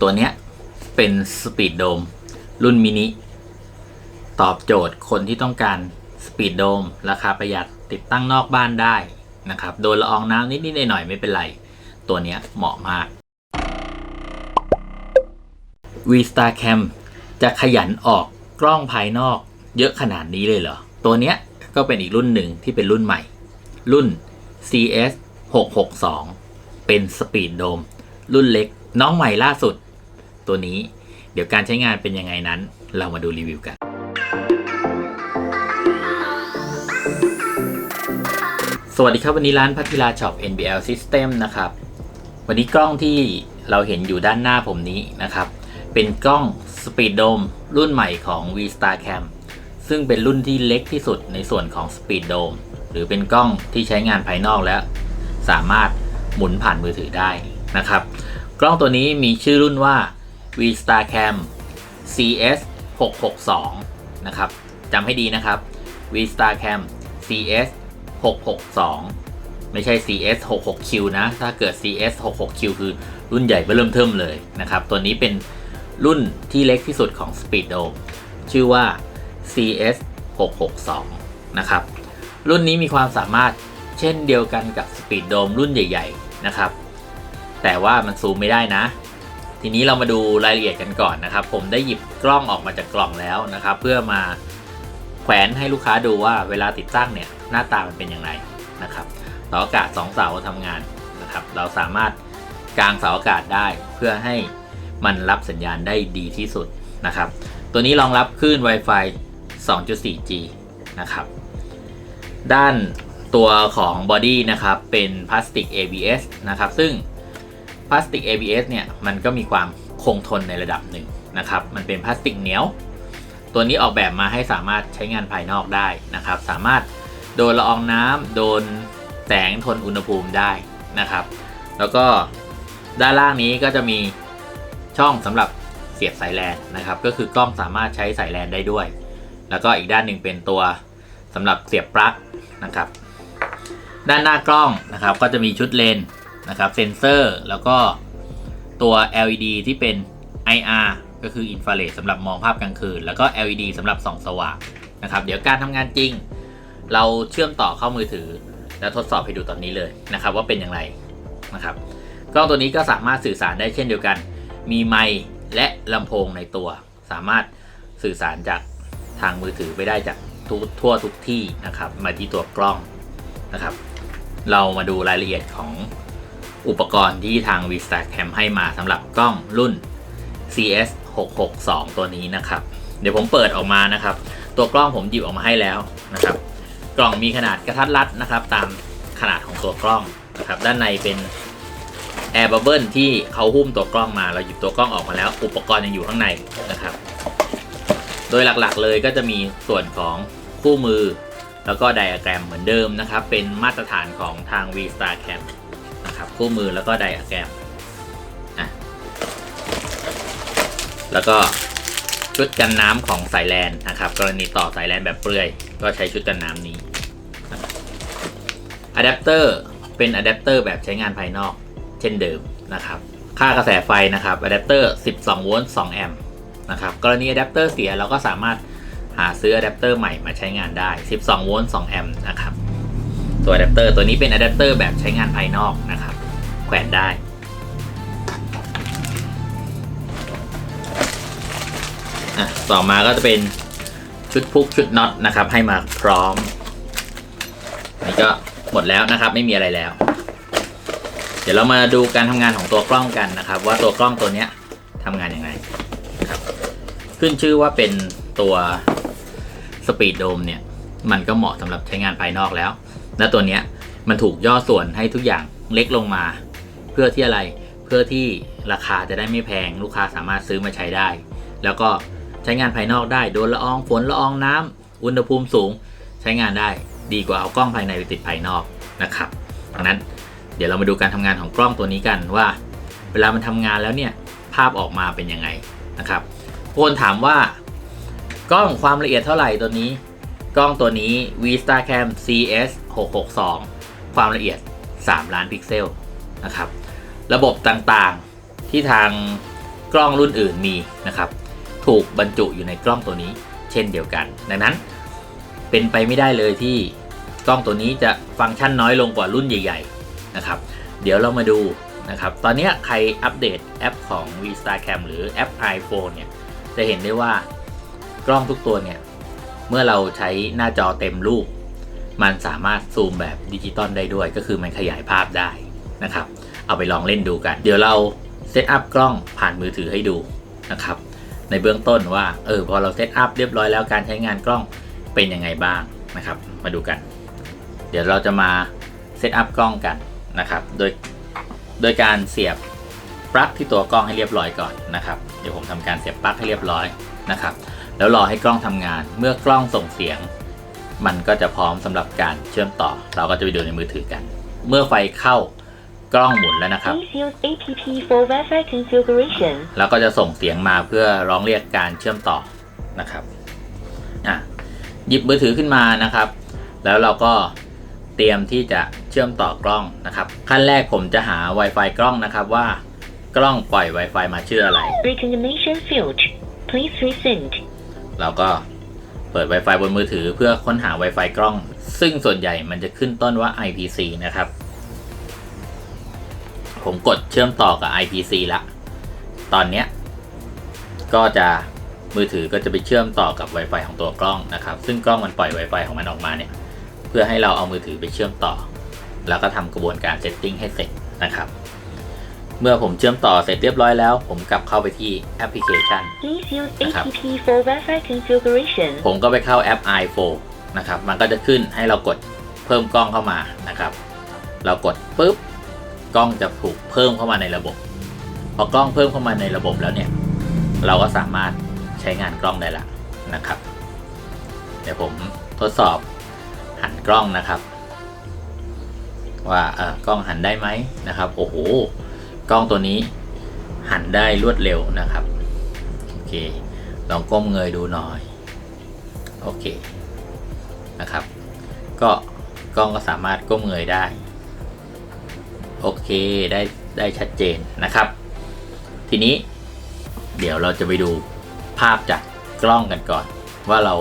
ตัวเนี้ยเป็นสปีดโดมรุ่นมินิตอบโจทย์คนที่ต้องการสปีดโดมราคาประหยัดติดตั้งนอกบ้านได้นะครับโดนละอองน้ำนิดๆหน่อยๆไม่เป็นไร ตัวเนี้ยเหมาะมาก V Star Cam จะขยันออกกล้องภายนอกเยอะขนาดนี้เลยเหรอ ตัวเนี้ยก็เป็นอีกรุ่นหนึ่งที่เป็นรุ่นใหม่ รุ่น CS 662 เป็นสปีดโดมรุ่นเล็กน้องใหม่ล่าสุด ตัวนี้ เดี๋ยวการใช้งานเป็นยังไงนั้น เรามาดูรีวิวกันสวัสดีครับ วันนี้ร้านพัทิลาช็อป NBL System นะครับ วันนี้กล้องที่เราเห็นอยู่ด้านหน้าผมนี้นะครับ เป็นกล้อง Speed Dome รุ่นใหม่ของ V Star Cam ซึ่งเป็นรุ่นที่เล็กที่สุดในส่วนของ Speed Dome หรือเป็นกล้องที่ใช้งานภายนอกแล้ว สามารถหมุนผ่านมือถือได้นะครับ กล้องตัวนี้มีชื่อรุ่นว่า V Star Cam CS 662นะครับจำให้ดีนะครับ V Star Cam CS 662 ไม่ใช่ CS 66Q นะ ถ้าเกิด CS 66Q คือรุ่นใหญ่เริ่มเทิมเลยนะครับ ตัวนี้เป็นรุ่นที่เล็กที่สุดของ Speed Dome ชื่อว่า CS 662นะครับ รุ่นนี้มีความสามารถเช่นเดียวกันกับ Speed Dome รุ่นใหญ่ ๆ นะครับ แต่ว่ามันซูมไม่ได้นะ ทีนี้เรามาดูรายละเอียดกันก่อนนะครับ ผมได้หยิบกล้องออกมาจากกล่องแล้วนะครับ เพื่อมาแขวนให้ลูกค้าดูว่าเวลาติดตั้งเนี่ยหน้าตามันเป็นอย่างไรนะครับเสาอากาศ2เสาทำงานนะครับ เราสามารถกางเสาอากาศได้เพื่อให้มันรับสัญญาณได้ดีที่สุดนะครับ ตัวนี้รองรับคลื่น Wi-Fi 2.4G นะครับ ด้านตัวของบอดี้นะครับเป็นพลาสติก ABS นะครับ ซึ่ง พลาสติก ABS เนี่ยมันก็มีความคงทนในระดับหนึ่งนะครับ มันเป็นพลาสติกเหนียว ตัวนี้ออกแบบมาให้สามารถใช้งานภายนอกได้นะครับ สามารถโดนละอองน้ำโดนแสงทนอุณหภูมิได้นะครับ แล้วก็ด้านล่างนี้ก็จะมีช่องสำหรับเสียบสายแลนนะครับ ก็คือกล้องสามารถใช้สายแลนได้ด้วย แล้วก็อีกด้านหนึ่งเป็นตัวสำหรับเสียบปลั๊กนะครับ ด้านหน้ากล้องนะครับก็จะมีชุดเลน นะครับเซนเซอร์แล้วก็ตัว LED ที่เป็น IR ก็คืออินฟราเรดสำหรับมองภาพกลางคืน แล้วก็ LED สำหรับส่องสว่างนะครับ เดี๋ยวการทำงานจริง เราเชื่อมต่อเข้ามือถือ แล้วทดสอบให้ดูตอนนี้เลยนะครับ ว่าเป็นอย่างไรนะครับกล้องตัวนี้ก็สามารถสื่อสารได้เช่นเดียวกัน มีไมค์และลำโพงในตัว สามารถสื่อสารจากทางมือถือไปได้จากทุกทั่วทุกที่นะครับ มาที่ตัวกล้องนะครับ เรามาดูรายละเอียดของ อุปกรณ์ที่ทาง v s t a c a m ให้มาสำหรับกล้องรุ่น CS 662 ตัวนี้นะครับ เดี๋ยวผมเปิดออกมานะครับ ตัวกล้องผมหยิบออกมาให้แล้วนะครับ กล่องมีขนาดกระทัดรัดนะครับ ตามขนาดของตัวกล้องนะครับ ด้านในเป็น Air Bubble ที่เขาหุ้มตัวกล้องมา เราหยิบตัวกล้องออกมาแล้ว อุปกรณ์ยังอยู่ข้างในนะครับ โดยหลักๆเลยก็จะมีส่วนของคู่มือ แล้วก็ไดอะแกรมเหมือนเดิมนะครับ เป็นมาตรฐานของทาง V Star Cam นะครับ คู่มือแล้วก็ไดอะแกรมอะแล้วก็ชุดกันน้ำของสายแลนนะครับ กรณีต่อสายแลนแบบเปลือย ก็ใช้ชุดกันน้ำนี้อะแดปเตอร์เป็นอะแดปเตอร์แบบใช้งานภายนอกเช่นเดิมนะครับ ค่ากระแสไฟนะครับอะแดปเตอร์12 โวลต์ 2 แอมป์นะครับ กรณีอะแดปเตอร์เสียเราก็สามารถหาซื้ออะแดปเตอร์ใหม่มาใช้งานได้ 12 โวลต์ 2 แอมป์นะครับ ตัวอะแดปเตอร์ตัวนี้เป็นอะแดปเตอร์แบบใช้งานภายนอกนะครับ แขวนได้อต่อมาก็จะเป็นชุดพุกชุดน็อตนะครับ ให้มาพร้อม นี่ก็หมดแล้วนะครับ ไม่มีอะไรแล้ว เดี๋ยวเรามาดูการทำงานของตัวกล้องกันนะครับ ว่าตัวกล้องตัวเนี้ยทำงานยังไงครับ ขึ้นชื่อว่าเป็นตัวสปีดโดมเนี่ย มันก็เหมาะสำหรับใช้งานภายนอกแล้ว และตัวเนี้ยมันถูกย่อส่วนให้ทุกอย่างเล็กลงมา เพื่อที่อะไรเพื่อที่ราคาจะได้ไม่แพงลูกค้าสามารถซื้อมาใช้ได้ แล้วก็ใช้งานภายนอกได้โดนละอองฝนละอองน้ำอุณหภูมิสูง ใช้งานได้ดีกว่าเอากล้องภายในไปติดภายนอกนะครับดังนั้นเดี๋ยวเรามาดูการทำงานของกล้องตัวนี้กันว่า เวลามันทำงานแล้วเนี่ยภาพออกมาเป็นยังไงนะครับคนถามว่ากล้องความละเอียดเท่าไหร่ตัวนี้ กล้องตัวนี้ V Star Cam CS 662 ความละเอียด 3 ล้านพิกเซลนะครับ ระบบต่างๆที่ทางกล้องรุ่นอื่นมีนะครับ ถูกบรรจุอยู่ในกล้องตัวนี้เช่นเดียวกัน ดังนั้นเป็นไปไม่ได้เลยที่กล้องตัวนี้จะฟังก์ชันน้อยลงกว่ารุ่นใหญ่ๆนะครับ เดี๋ยวเรามาดูนะครับ ตอนนี้ใครอัปเดตแอปของ VStarCam หรือแอป iPhone เนี่ย จะเห็นได้ว่ากล้องทุกตัวเนี่ย เมื่อเราใช้หน้าจอเต็มรูป มันสามารถซูมแบบดิจิตอลได้ด้วย ก็คือมันขยายภาพได้นะครับ เอาไปลองเล่นดูกัน เดี๋ยวเราเซตอัพกล้องผ่านมือถือให้ดูนะครับ ในเบื้องต้นว่าเออพอเราเซตอัพเรียบร้อยแล้วการใช้งานกล้องเป็นยังไงบ้างนะครับ มาดูกัน เดี๋ยวเราจะมาเซตอัพกล้องกันนะครับ โดยโดยการเสียบปลั๊กที่ตัวกล้องให้เรียบร้อยก่อนนะครับ เดี๋ยวผมทำการเสียบปลั๊กให้เรียบร้อยนะครับ แล้วรอให้กล้องทำงาน เมื่อกล้องส่งเสียง มันก็จะพร้อมสำหรับการเชื่อมต่อ เราก็จะไปดูในมือถือกัน เมื่อไฟเข้ากล้องหมุนแล้วนะครับ Please use APP for Wi-Fi configuration. แล้วก็จะส่งเสียงมาเพื่อร้องเรียกการเชื่อมต่อนะครับอะหยิบมือถือขึ้นมานะครับ แล้วเราก็เตรียมที่จะเชื่อมต่อกล้องนะครับ ขั้นแรกผมจะหา Wi-Fi กล้องนะครับว่ากล้องปล่อย Wi-Fi มาชื่ออะไร Recognition field. Please resend. เราก็เปิด Wi-Fi บนมือถือเพื่อค้นหา Wi-Fi กล้อง ซึ่งส่วนใหญ่มันจะขึ้นต้นว่า IPC นะครับ ผมกดเชื่อมต่อกับ IPC ละ ตอนเนี้ยก็จะมือถือก็จะไปเชื่อมต่อกับ Wi-Fi ของตัวกล้องนะครับ ซึ่งกล้องมันปล่อย Wi-Fi ของมันออกมาเนี่ย เพื่อให้เราเอามือถือไปเชื่อมต่อ แล้วก็ทำกระบวนการเซตติ้งให้เสร็จนะครับ เมื่อผมเชื่อมต่อเสร็จเรียบร้อยแล้ว ผมกลับเข้าไปที่แอปพลิเคชัน Please use Uh-huh. APP for Wi-Fi configuration. ผมก็ไปเข้าแอป i4 นะครับ มันก็จะขึ้นให้เรากดเพิ่มกล้องเข้ามานะครับ เรากดปุ๊บ กล้องจะถูกเพิ่มเข้ามาในระบบ พอกล้องเพิ่มเข้ามาในระบบแล้วเนี่ย เราก็สามารถใช้งานกล้องได้ละนะครับ เดี๋ยวผมทดสอบหันกล้องนะครับ ว่าเออกล้องหันได้ไหมนะครับ โอ้โห กล้องตัวนี้หันได้รวดเร็วนะครับโอเคลองก้มเงยดูหน่อยโอเคนะครับ ก็กล้องก็สามารถก้มเงยได้โอเคได้ได้ชัดเจนนะครับ ทีนี้เดี๋ยวเราจะไปดูภาพจากกล้องกันก่อน ว่าเรา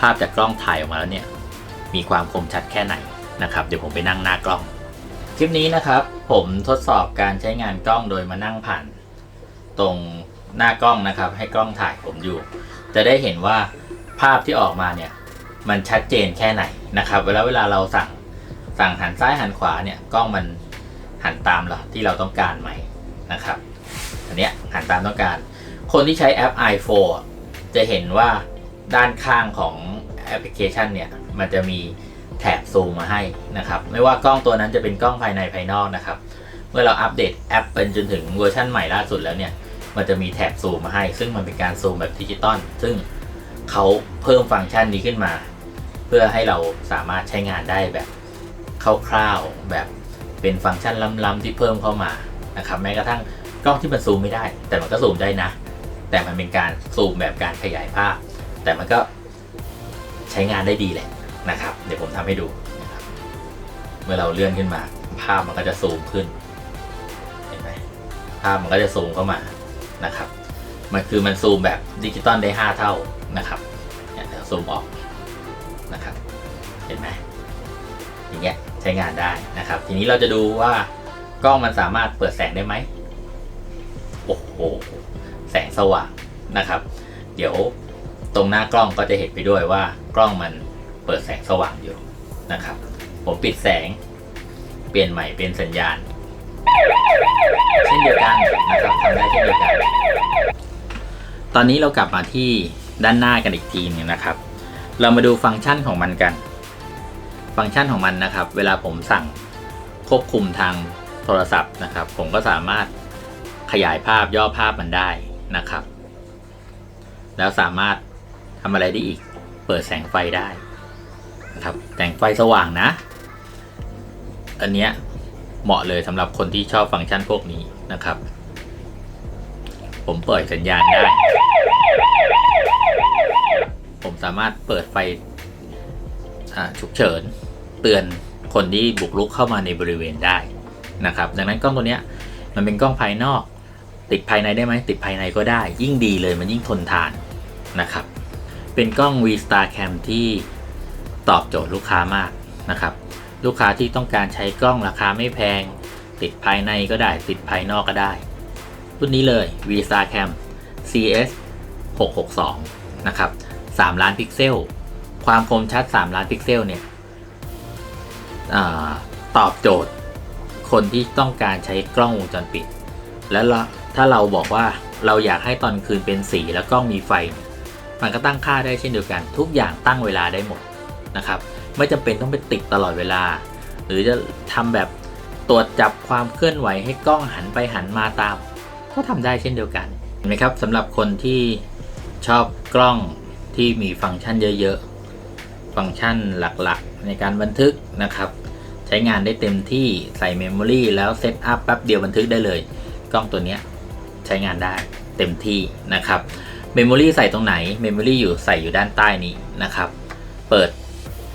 ภาพจากกล้องถ่ายออกมาแล้วเนี่ยมีความคมชัดแค่ไหนนะครับ เดี๋ยวผมไปนั่งหน้ากล้องคลิปนี้นะครับ ผมทดสอบการใช้งานกล้องโดยมานั่งผ่านตรงหน้ากล้องนะครับ ให้กล้องถ่ายผมอยู่ จะได้เห็นว่าภาพที่ออกมาเนี่ย มันชัดเจนแค่ไหนนะครับเวลาเวลาเราสั่งสั่งหันซ้ายหันขวาเนี่ยกล้องมันหันตามเราที่เราต้องการไหมนะครับ อันเนี้ยหันตามต้องการ คนที่ใช้แอป i4 อะจะเห็นว่าด้านข้างของแอปพลิเคชันเนี่ยมันจะมี แถบซูมมาให้นะครับ ไม่ว่ากล้องตัวนั้นจะเป็นกล้องภายในภายนอกนะครับ เมื่อเราอัปเดตแอปเป็นจนถึงเวอร์ชันใหม่ล่าสุดแล้วเนี่ย มันจะมีแถบซูมมาให้ ซึ่งมันเป็นการซูมแบบดิจิตอล ซึ่งเขาเพิ่มฟังก์ชันนี้ขึ้นมา เพื่อให้เราสามารถใช้งานได้แบบคร่าวๆ แบบเป็นฟังก์ชันล้ำๆที่เพิ่มเข้ามานะครับ แม้กระทั่งกล้องที่มันซูมไม่ได้ แต่มันก็ซูมได้นะ แต่มันเป็นการซูมแบบการขยายภาพ แต่มันก็ใช้งานได้ดีแหละ นะครับ เดี๋ยวผมทำให้ดูนะครับเมื่อเราเลื่อนขึ้นมา ภาพมันก็จะซูมขึ้น เห็นไหมภาพมันก็จะซูมเข้ามานะครับ มันคือมันซูมแบบดิจิตอลได้ 5 เท่านะครับเนี่ยเดี๋ยวซูมออกนะครับ เห็นไหมอย่างเงี้ยใช้งานได้นะครับ ทีนี้เราจะดูว่ากล้องมันสามารถเปิดแสงได้ไหมโอ้โหแสงสว่างนะครับ เดี๋ยวตรงหน้ากล้องก็จะเห็นไปด้วยว่ากล้องมัน เปิดแสงสว่างอยู่นะครับ ผมปิดแสง เปลี่ยนใหม่เป็นสัญญาณ เช่นเดียวกันนะครับทำได้เช่นเดียวกัน ตอนนี้เรากลับมาที่ด้านหน้ากันอีกทีหนึงนะครับ เรามาดูฟังก์ชันของมันกัน ฟังก์ชันของมันนะครับ เวลาผมสั่งควบคุมทางโทรศัพท์นะครับ ผมก็สามารถขยายภาพย่อภาพมันได้นะครับ แล้วสามารถทำอะไรได้อีก เปิดแสงไฟได้ นะครับแสงไฟสว่างนะ อันเนี้ยเหมาะเลยสำหรับคนที่ชอบฟังก์ชันพวกนี้นะครับ ผมเปิดสัญญาณได้ ผมสามารถเปิดไฟฉุกเฉินเตือนคนที่บุกรุกเข้ามาในบริเวณได้นะครับ ดังนั้นกล้องตัวเนี้ยมันเป็นกล้องภายนอก ติดภายในได้ไหมติดภายในก็ได้ ยิ่งดีเลยมันยิ่งทนทานนะครับ เป็นกล้อง V Star Cam ที่ ตอบโจทย์ลูกค้ามากนะครับ ลูกค้าที่ต้องการใช้กล้องราคาไม่แพง ติดภายในก็ได้ติดภายนอกก็ได้ รุ่นนี้เลย v s a Cam CS 662นะครับ3ล้านพิกเซล ความคมชัด 3 ล้านพิกเซลเนี่ยอตอบโจทย์ คนที่ต้องการใช้กล้องวงจรปิด แล้วเราถ้าเราบอกว่าเราอยากให้ตอนคืนเป็นสีแล้วกล้องมีไฟ มันก็ตั้งค่าได้เช่นเดียวกัน ทุกอย่างตั้งเวลาได้หมด นะครับ ไม่จำเป็นต้องไปติดตลอดเวลา หรือจะทำแบบตรวจจับความเคลื่อนไหวให้กล้องหันไปหันมาตาม ก็ทำได้เช่นเดียวกันเห็นไหมครับสำหรับคนที่ชอบกล้องที่มีฟังก์ชันเยอะๆ ฟังก์ชันหลักๆ ในการบันทึกนะครับ ใช้งานได้เต็มที่ใส่เมมโมรีแล้วเซตอัพแป๊บเดียวบันทึกได้เลย กล้องตัวนี้ใช้งานได้เต็มที่นะครับเมมโมรีใส่ตรงไหนเมมโมรีอยู่ใส่อยู่ด้านใต้นี้นะครับ เปิด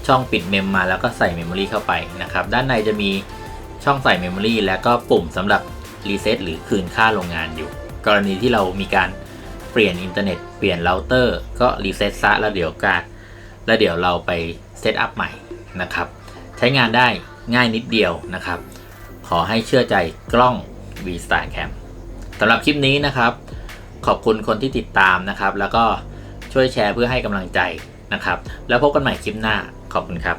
ช่องปิดเมมมาแล้วก็ใส่เมมโมรีเข้าไปนะครับ ด้านในจะมีช่องใส่เมมโมรีแล้วก็ปุ่มสำหรับรีเซ็ตหรือคืนค่าโรงงานอยู่ กรณีที่เรามีการเปลี่ยนอินเทอร์เน็ตเปลี่ยนเราเตอร์ก็รีเซ็ตซะแล้วเดี๋ยวการแล้วเดี๋ยวเราไปเซตอัพใหม่นะครับ ใช้งานได้ง่ายนิดเดียวนะครับ ขอให้เชื่อใจกล้อง V Star Cam สำหรับคลิปนี้นะครับ ขอบคุณคนที่ติดตามนะครับ แล้วก็ช่วยแชร์เพื่อให้กำลังใจนะครับ แล้วพบกันใหม่คลิปหน้า ขอบคุณครับ